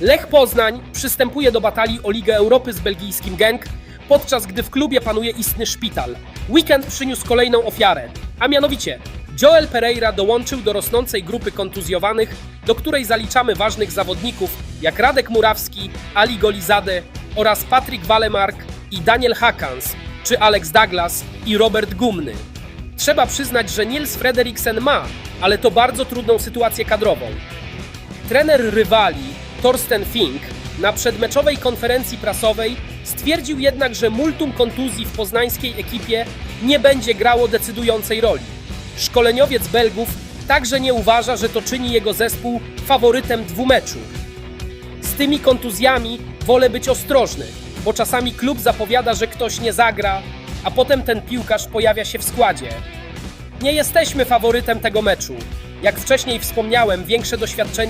Lech Poznań przystępuje do batalii o Ligę Europy z belgijskim Genk, podczas gdy w klubie panuje istny szpital. Weekend przyniósł kolejną ofiarę, a mianowicie Joel Pereira dołączył do rosnącej grupy kontuzjowanych, do której zaliczamy ważnych zawodników jak Radek Murawski, Ali Golizade oraz Patryk Walemark i Daniel Hakans, czy Alex Douglas i Robert Gumny. Trzeba przyznać, że Nils Frederiksen ma, ale to bardzo trudną sytuację kadrową. Trener rywali, Torsten Fink, na przedmeczowej konferencji prasowej stwierdził jednak, że multum kontuzji w poznańskiej ekipie nie będzie grało decydującej roli. Szkoleniowiec Belgów także nie uważa, że to czyni jego zespół faworytem dwumeczu. Z tymi kontuzjami wolę być ostrożny, bo czasami klub zapowiada, że ktoś nie zagra, a potem ten piłkarz pojawia się w składzie. Nie jesteśmy faworytem tego meczu. Jak wcześniej wspomniałem, większe doświadczenie